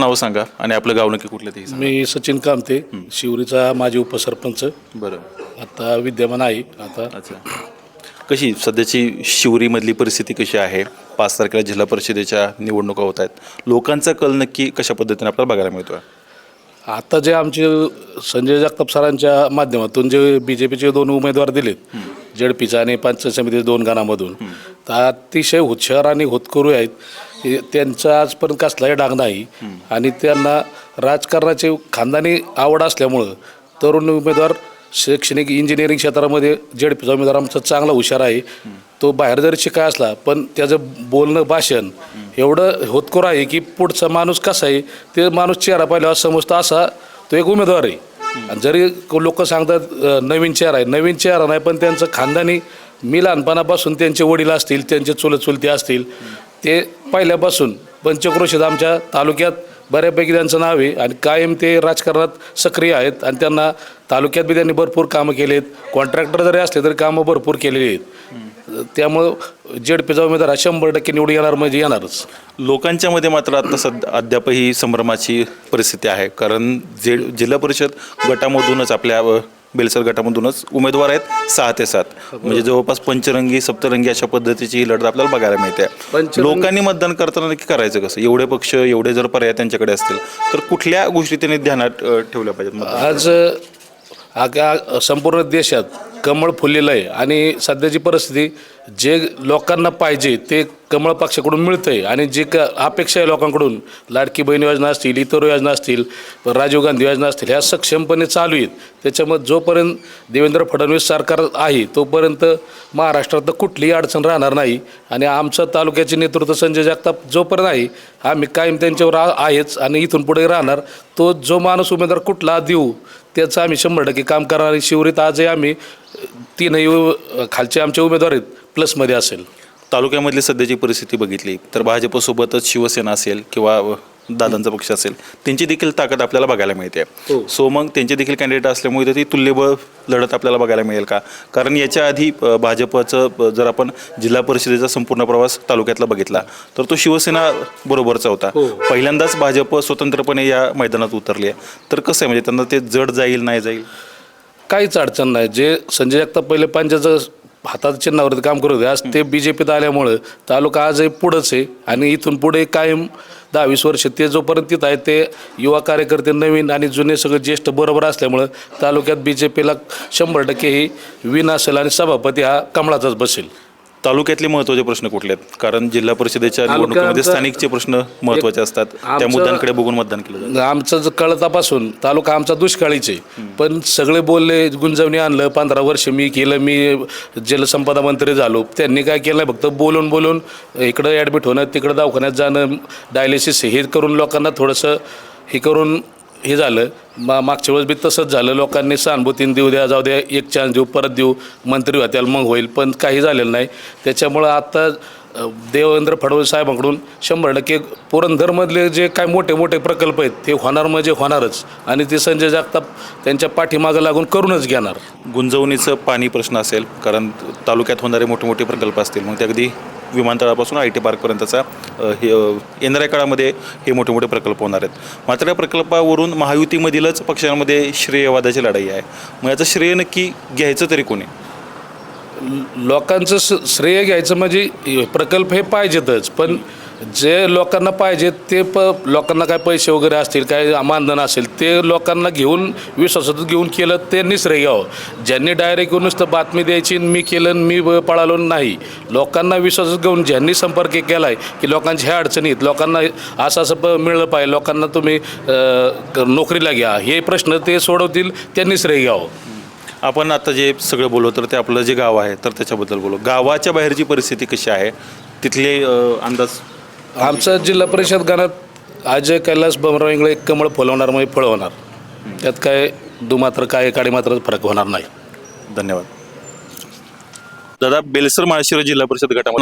नाव सांगा आणि आपलं गाव नक्की कुठलं ते सांगा. मी सचिन कामते शिवरीचा माजी उपसरपंच. बरं. आता विद्यमान आहे आता. अच्छा. कशी सध्याची शिवरीमधली परिस्थिती कशी आहे? पाच तारखेला जिल्हा परिषदेच्या निवडणुका होत आहेत. लोकांचा कल नक्की कशा पद्धतीने आपल्याला बघायला मिळतोय? आता जे आमचे संजय जगताप सरांच्या माध्यमातून जे बी जे पीचे दोन उमेदवार दिलेत जेडपीचा आणि पंचायत समितीच्या दोन गाणामधून. तर अतिशय हुशार आणि होतकरू आहेत. त्यांचा आजपर्यंत कसलाही डाग नाही. आणि त्यांना राजकारणाची खानदानी आवड असल्यामुळं तरुण उमेदवार शैक्षणिक इंजिनिअरिंग क्षेत्रामध्ये जेडपीचा उमेदवार आमचा चांगला हुशार आहे. तो बाहेर जरी शिकाय असला पण त्याचं बोलणं भाषण एवढं होतकोर आहे की पुढचा माणूस कसा आहे ते माणूस चेहरा पाहिल्यावर समजतो असा तो एक उमेदवार आहे. आणि जरी लोक सांगतात नवीन चेहरा आहे नवीन चेहरा नाही पण त्यांचं खानदानी मी लहानपणापासून त्यांचे वडील असतील त्यांचे चुलत चुलते असतील ते पहिल्यापासून पंचक्रोशीत आमच्या तालुक्यात बऱ्यापैकी त्यांचं नाव आहे आणि कायम ते राजकारणात सक्रिय आहेत आणि त्यांना तालुक्यात बी त्यांनी भरपूर कामं केली आहेत कॉन्ट्रॅक्टर जरी असले तरी कामं भरपूर केलेली आहेत. त्यामुळं जेडपीचा उमेदवार हा शंभर टक्के निवडून येणार म्हणजे येणारच. लोकांच्या मध्ये मात्र आता सध्या अद्यापही संभ्रमाची परिस्थिती आहे. कारण जे जिल्हा परिषद गटामधूनच आपल्या बेलसर गटामधूनच उमेदवार आहेत सहा ते सात. म्हणजे जवळपास पंचरंगी सप्तरंगी अशा पद्धतीची ही लढत आपल्याला बघायला मिळते. लोकांनी मतदान करताना नक्की करायचं कसं? एवढे पक्ष एवढे जर पर्याय त्यांच्याकडे असतील तर कुठल्या गोष्टी त्यांनी ध्यानात ठेवल्या पाहिजेत? आज आगा संपूर्ण देशात कमळ फुललेलं आहे. आणि सध्याची परिस्थिती जे लोकांना पाहिजे ते कमळ पक्षाकडून मिळतं आहे आणि जे क अपेक्षा आहे लोकांकडून लाडकी बहीण योजना असतील इतर योजना असतील राजीव गांधी योजना असतील ह्या सक्षमपणे चालू आहेत. त्याच्यामुळे जोपर्यंत देवेंद्र फडणवीस सरकार आहे तोपर्यंत महाराष्ट्रात कुठलीही अडचण राहणार नाही. आणि आमचं तालुक्याचे नेतृत्व संजय जगताप जोपर्यंत आहे आम्ही कायम त्यांच्यावर आहेच आणि इथून पुढे राहणार. तो जो माणूस उमेदवार कुठला देऊ त्याचं आम्ही शंभर टक्के काम करणार. आणि शिवरीत आजही आम्ही तीनही खालचे आमचे उमेदवार आहेत. प्लसमध्ये असेल. तालुक्यामधली सध्याची परिस्थिती बघितली तर भाजपसोबतच शिवसेना असेल किंवा दादांचा पक्ष असेल त्यांची देखील ताकद आपल्याला बघायला मिळते. हो. सो मग त्यांचे देखील कॅन्डिडेट असल्यामुळे तर ती तुल्यबळ लढत आपल्याला बघायला मिळेल का? कारण याच्या आधी भाजपचं जर आपण जिल्हा परिषदेचा संपूर्ण प्रवास तालुक्यातला बघितला तर तो शिवसेना बरोबरचा होता. हो. पहिल्यांदाच भाजप स्वतंत्रपणे या मैदानात उतरली आहे. तर कसं आहे म्हणजे त्यांना ते जड जाईल नाही जाईल? काहीच अडचण नाही. जे संजय जगताप पहिले पंचाचं हातात चिन्हावरती काम करत होते आज ते बी जे पीत आल्यामुळं तालुका आजही पुढंच आहे आणि इथून पुढे कायम दहा वीस वर्ष ते जोपर्यंत तिथं आहेत ते युवा कार्यकर्ते नवीन आणि जुने सगळे ज्येष्ठ बरोबर असल्यामुळं तालुक्यात बी जे पीला शंभर टक्के ही विन असेल आणि सभापती हा कमळाचाच बसेल. तालुक्यातले महत्त्वाचे प्रश्न कुठले आहेत? कारण जिल्हा परिषदेच्या निवडणुकीमध्ये स्थानिकचे प्रश्न महत्त्वाचे असतात. त्या मुद्द्यांकडे बघून मतदान केलं जातं. आमचं कळतापासून तालुका आमचा दुष्काळीच पण सगळे बोलले गुंजवणी आणलं पंधरा वर्ष मी केलं मी जलसंपदा मंत्री झालो. त्यांनी काय केलं फक्त बोलून बोलून इकडं ॲडमिट होणं तिकडं दवाखान्यात जाणं डायलिसिस हे करून लोकांना थोडंसं हे करून हे झालं. मा मागच्या वेळेस बी तसंच झालं. लोकांनी सहानुभूतीने देऊ द्या जाऊ द्या एक चान्स देऊ परत देऊ मंत्री होत्याल मग होईल पण काही झालेलं नाही. त्याच्यामुळं आत्ता देवेंद्र फडणवीस साहेबांकडून शंभर टक्के पुरंदरमधले जे काय मोठे मोठे प्रकल्प आहेत ते होणार म्हणजे होणारच. आणि ते संजय जागताप त्यांच्या पाठीमागं लागून करूनच घेणार. गुंजवणीचं पाणी प्रश्न असेल कारण तालुक्यात होणारे मोठे मोठे प्रकल्प असतील मग ते अगदी विमानतळापासून आय टी पार्कपर्यंतचा हे येणाऱ्या काळामध्ये हे मोठे मोठे प्रकल्प होणार आहेत. मात्र या प्रकल्पावरून महायुतीमधीलच पक्षांमध्ये श्रेयवादाची लढाई आहे. मग याचं श्रेय नक्की घ्यायचं तरी कोणी? लोकांचं स- श्रेय घ्यायचं म्हणजे प्रकल्प हे पाहिजेतच. पण जे लोकांना पाहिजेत ते प लोकांना काय पैसे वगैरे असतील काय मानधन असेल ते लोकांना घेऊन विश्वासात घेऊन केलं ते श्रेय घ्यावं. ज्यांनी डायरेक्ट येऊन नुसतं बातमी द्यायची आणि मी केलं आणि मी पळालो नाही. लोकांना विश्वासात घेऊन ज्यांनी संपर्क केला आहे की लोकांच्या ह्या अडचणी आहेत लोकांना असं असं प- मिळलं पाहिजे लोकांना तुम्ही नोकरीला घ्या. हे प्रश्न ते सोडवतील त्यांनी श्रेय घ्यावं. आपण आता जे सगळं बोललो तर ते आपलं जे गाव आहे तर त्याच्याबद्दल बोलू गावाच्या बाहेरची परिस्थिती कशी आहे? तिथले अ, अंदाज? आमचं जिल्हा परिषद गाण्यात अजय कैलास बमराव इंगळे एक कमळ फुलवणार म्हणजे फळवणार त्यात काय दुमात्र काय काडी मात्र फरक होणार नाही. धन्यवाद. दादा बेलसर माळशिरस जिल्हा परिषद गटामध्ये